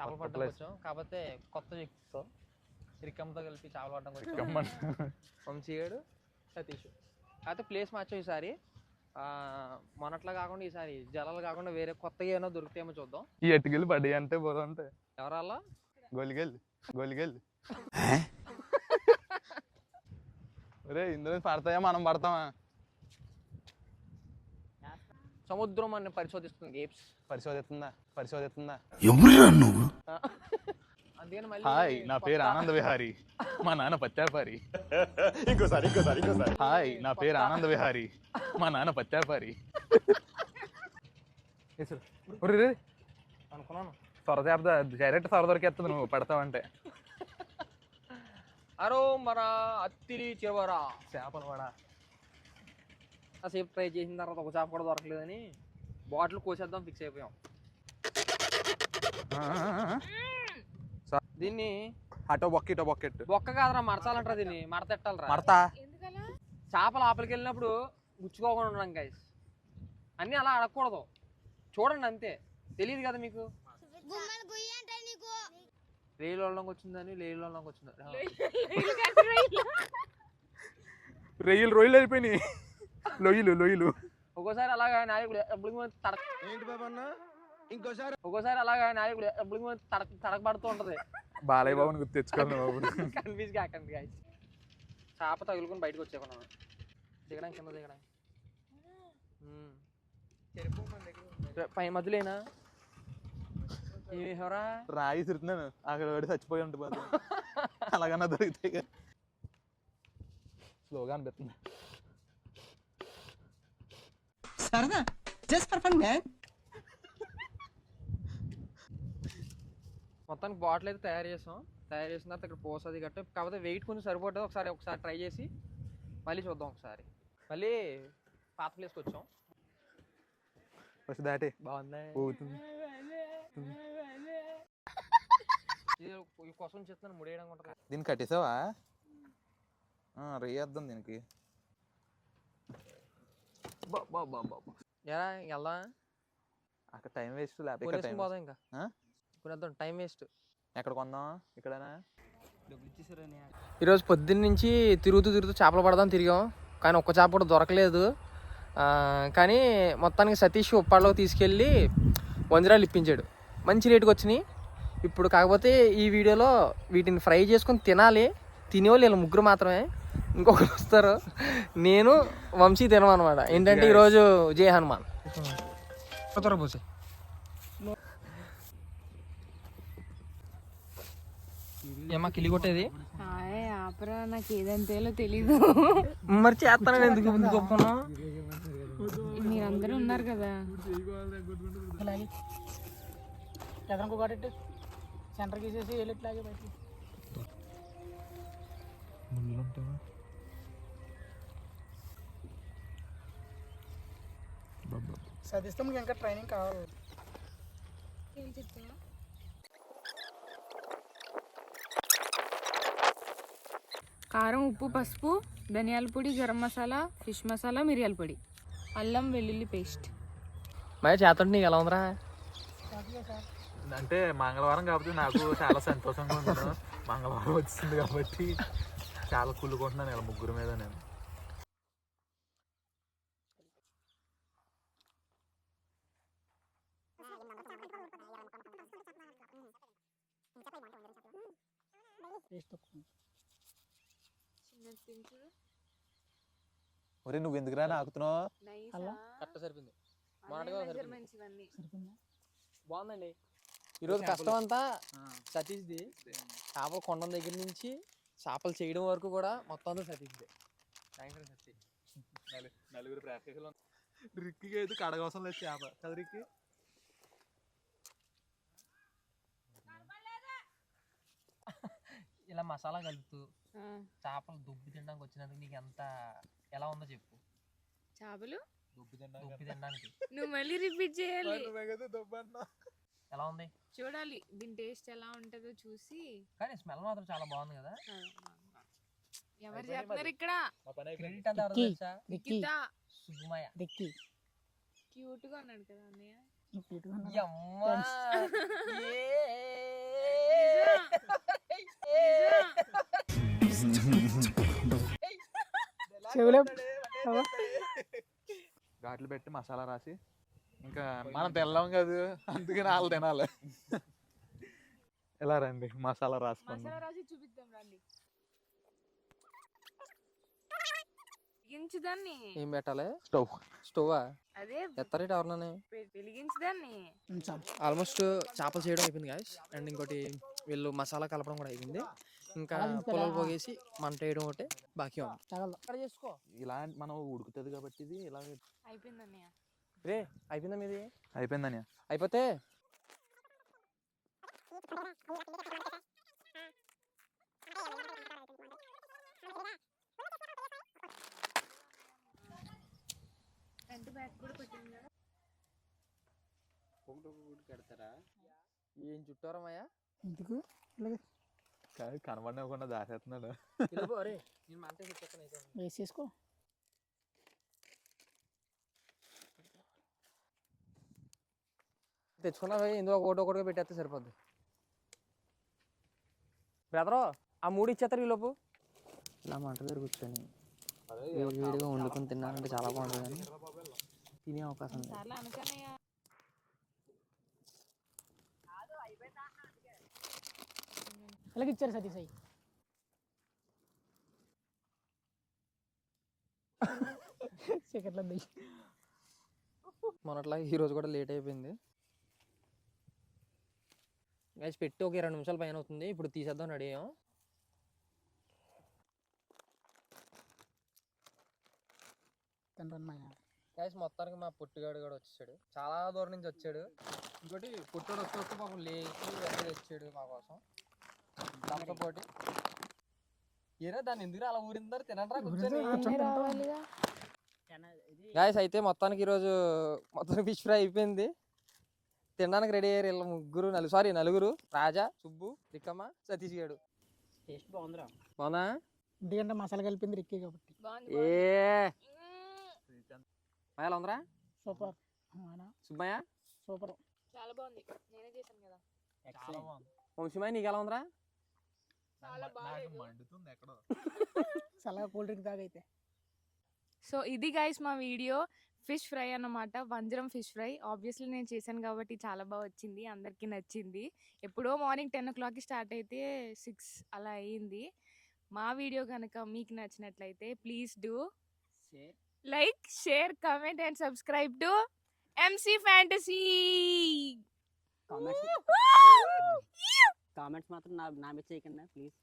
చేపలు పట్టడం. వచ్చాం కాకపోతే కొత్త వ్యక్తితో రిక్కమ్మతో కలిపి చేపలు పట్టడం వచ్చాం కమ్మన్ వంశీగాడు సతీష్. అయితే ప్లేస్ మార్చాం ఈసారి. ఆ, మొన్నట్లా కాకుండా ఈసారి జలాలు కాకుండా వేరే కొత్తగా ఏమైనా దొరుకుతాయేమో చూద్దాం. ఈ ఎట్టుకెళ్ళి పడ్డాయి అంటే పోదంటే ఎవరల్లా గొలిగెళ్ళి గొలిగెళ్ళి రే ఇందులో పడతాయా? మనం పడతామా? సముద్రం అని పరిశోధిస్తుంది గేమ్స్ పరిశోధిస్తుందా? పరిశోధిస్తుందా? ఎవరురా నువ్వు? అందుకని మళ్ళీ హాయ్ నా పేరు ఆనంద్ విహారి. మా నాన్న పత్యాపారి. ఇంకోసారి ఇంకోసారి ఇంకోసారి. హాయ్ నా పేరు ఆనంద్ విహారి. మా నాన్న పత్యాపారి. అనుకున్నాను. సొర చేప డైరెక్ట్ సొర దొరికేస్తుంది నువ్వు పడతావంటే. అరో మన అత్తిరి చివరా చేపలు పడా కాసేపు ట్రై చేసిన తర్వాత ఒక చేప కూడా దొరకలేదని బాటిల్ కోసేద్దాం ఫిక్స్ అయిపోయాం. దీన్ని అటో బొక్క ఇటో బొక్కెట్టు. బొక్క కాదురా మరచాలంటారా దీన్ని. మడతెట్టాలరా మడతా చేపలు ఆపలికి వెళ్ళినప్పుడు గుచ్చుకోకుండా ఉండడం గైస్ అన్నీ అలా అడగకూడదు. చూడండి అంతే. తెలియదు కదా మీకు? రేలు వాళ్ళకి వచ్చిందని లేలు వాళ్ళకి వచ్చింది రొయ్యలు రొయ్యలు అయిపోయినాయి. లొయ్యలు లొయ్యలు. ఒక్కోసారి అలాగా నాయకుడు ఎప్పుడు తడక ఏంటి బాబా అన్న? ఇంకోసారి. ఒక్కోసారి అలాగా నాయకుడు ఎప్పుడు తడక తడకబడుతూ ఉంటది. బాలయ్య బాబుని గుర్తు తెచ్చుకోవాలి బాబు. కన్ఫ్యూజ్ కాకండి గాయస్ చేప తగులుకొని బయటకు వచ్చేకున్నాను దిగడానికి కింద దిగడానికి. పై మధ్యలోనా? ఏమేవరా రాయి తిరుగుతున్నాను. అక్కడ పడి చచ్చిపోయి ఉంటుంది అలాగన్నా దొరుకుతాయి స్లోగా అనిపిస్తుంది. సరదా జస్ట్ ఫర్ ఫన్ మ్యాన్ మొత్తానికి బాటిల్ అయితే తయారు చేసాం. తయారు చేసిన తర్వాత ఇక్కడ పోసది గట్ట కాకపోతే వెయిట్ కొంచెం సరిపోతుంది. ఒకసారి ఒకసారి ట్రై చేసి మళ్ళీ చూద్దాం ఒకసారి. మళ్ళీ పాత ప్లేస్కి వచ్చాం. ఫస్ట్ దాటే. బాగుంది? కోసం చెప్తున్నాను. ముడేయడం దీన్ని కట్టేసావా? రేయద్దాం దీనికి. ఎలా వెళ్దాం అక్కడ టైం వేస్ట్ లేకపోతే పోదాం ఇంకా? కొనేద్దాం టైం వేస్ట్. ఎక్కడ కొందాం? ఇక్కడనా? ఈరోజు పొద్దున్న నుంచి తిరుగుతూ తిరుగుతూ చేపలు పడదాం తిరిగాం. కానీ ఒక్క చేప కూడా దొరకలేదు. ఆ, కానీ మొత్తానికి సతీష్ ఉప్పాడలోకి తీసుకెళ్ళి వంజరాలు ఇప్పించాడు. మంచి రేటుకి వచ్చినాయి. ఇప్పుడు కాకపోతే ఈ వీడియోలో వీటిని ఫ్రై చేసుకొని తినాలి. తినేవాళ్ళు వీళ్ళు ముగ్గురు మాత్రమే. ఇంకొకరు వస్తారు. నేను వంశీ తినం అనమాట ఏంటంటే ఈరోజు జయ హనుమాన్. పోసే ఏమా కిలి కొట్టేది? నాకు ఏదంతేలో తెలీదు. మరి చేస్తానని ఎందుకు ముందుకు ఒప్పుకున్నాం మీరందరూ ఉన్నారు కదా. సదిస్తాం ఇంకా ట్రైనింగ్ కావాలి. కారం ఉప్పు పసుపు ధనియాల పొడి గరం మసాలా ఫిష్ మసాలా మిరియాల పొడి. అల్లం వెల్లుల్లి పేస్ట్. మరి చేతంటే నీకు ఎలా ఉందిరా? అంటే మంగళవారం కాబట్టి నాకు చాలా సంతోషంగా ఉన్నాను మంగళవారం వచ్చింది కాబట్టి చాలా కుళ్ళుకుంటున్నాను ఇలా ముగ్గురు మీద నేను. ఒరే నువ్వు ఎందుకురా నాకుతున్నావు కరెక్ట్ సరిపోయింది. సరిపోయింది. బాగుందండి. ఈరోజు కష్టం అంతా సతీష్ది. చేపలు కొండం దగ్గర నుంచి చేపలు చేయడం వరకు కూడా మొత్తం అంతా సతీష్ది. యూ సతీష్ నలుగురు ప్రేక్షకులు రిక్కికి అయితే కడగవసం లేదు చేప. కదా రిక్కి? ఇలా మసాలా కలుపుతూ చేపలు దుబ్బి తినడానికి వచ్చినందుకు నీకు ఎంత ఎలా ఉందో చెప్పు. చేపలు? దుబ్బు దుబ్బి తినడానికి. నువ్వు మళ్ళీ రిపీట్ చేయాలి. ఎలా ఉంది? చూడాలి దీని టేస్ట్ ఎలా ఉంటుందో చూసి. కానీ స్మెల్ మాత్రం చాలా బాగుంది కదా. ఎవరు చెప్తున్నారు ఇక్కడ? క్రెడిట్ అంతా సుబ్బమయ్య. క్యూట్గా ఉన్నాడు కదా అన్నయ్య. యమ్మా. చెవులే ఘాట్లు పెట్టి మసాలా రాసి ఇంకా మనం తినలేం కాదు అందుకని వాళ్ళు తినాలి. ఎలా రండి మసాలా రాసుకుందాం మసాలా రాసి చూపిద్దాం రండి. వెలిగించుదాన్ని. ఏం పెట్టాలి? స్టవ్. స్టవ్ అదే ఎత్తారేటి ఎవరినని? వె- వెలిగించుదాన్ని. ఆల్మోస్ట్ చేపలు చేయడం అయిపోయింది గాయస్ అండ్ ఇంకోటి వీళ్ళు మసాలా కలపడం కూడా అయిపోయింది. ఇంకా పొలాలు పోగేసి మంట వేయడం ఒకటి బాకీ ఉంది. చేసుకో. ఇలాంటి మనం ఉడుకుతుంది కాబట్టి ఇది ఇలా అయిపోయింది అన్నయ్య రే అయిపోయిందా మీది? అయిపోయిందని అయిపోతే? ఏం చుట్టారమ్మయ్యా ఎందుకు? ఇలాగే కనబడకుండా మంట వేసి అయితే వేసేసుకో తెచ్చుకున్నా పోయి ఇందులో ఒకటి ఒకటిగా పెట్టేస్తే సరిపోద్ది. బ్రదరు ఆ మూడు ఇచ్చేస్తారు ఈ లోపు. ఇలా మంట దగ్గర కూర్చొని వేడి వేడిగా వండుకొని తిన్నారంటే చాలా బాగుంటుంది కానీ తినే అవకాశం లేదు చాలా అనుకన్నయ్య అలాగే ఇచ్చారు సతీష్ అయ్యి. చీకట్లో దిగి మొన్నట్లాగా ఈ రోజు కూడా లేట్ అయిపోయింది. గైస్ పెట్టి ఒక ఇరవై నిమిషాల పైన అవుతుంది. ఇప్పుడు తీసేద్దాం రెడీ అయ్యాం. గైస్ మొత్తానికి మా పుట్టుగాడు కూడా వచ్చాడు. చాలా దూరం నుంచి వచ్చాడు. ఇంకోటి పుట్టుడు వస్తూ వస్తూ పాపం లేచి వెనక తెచ్చాడు మా కోసం. దాంతో పాటు. ఏరా దాన్ని ఎందుకు అలా ఊరిందారు? తినండి కూర్చొని. గాయస్ అయితే మొత్తానికి ఈరోజు మొత్తం ఫిష్ ఫ్రై అయిపోయింది. తినడానికి రెడీ అయ్యారు వీళ్ళ ముగ్గురు నలుగురు సారీ నలుగురు. రాజా సుబ్బు రిక్కమ్మ సతీష్ గాడు. టేస్ట్ బాగుందిరా. బాగుందా? ఎందుకంటే మసాలా కలిపింది రిక్కి కాబట్టి. బాగుంది ఏ. మయాలు ఉందరా? సూపర్. సుబ్బయ్య? సూపర్. చాలా బాగుంది. నేనే చేశాను కదా. వంశీమయ్య నీకు ఎలా ఉందరా? మండుతుంది ఎక్కడో. కూల్ డ్రింక్ తాగైతే. సో ఇది గైస్ మా వీడియో. ఫిష్ ఫ్రై అన్నమాట. వంజరం ఫిష్ ఫ్రై. ఆబ్వియస్లీ నేను చేశాను కాబట్టి చాలా బాగా వచ్చింది. అందరికీ నచ్చింది. ఎప్పుడో మార్నింగ్ టెన్ ఓ క్లాక్కి స్టార్ట్ అయితే సిక్స్ అలా అయ్యింది మా వీడియో కనుక మీకు నచ్చినట్లయితే please do like share comment and subscribe to MC fantasy comments comments మాత్రం నా నా మీద చేయకండి ప్లీజ్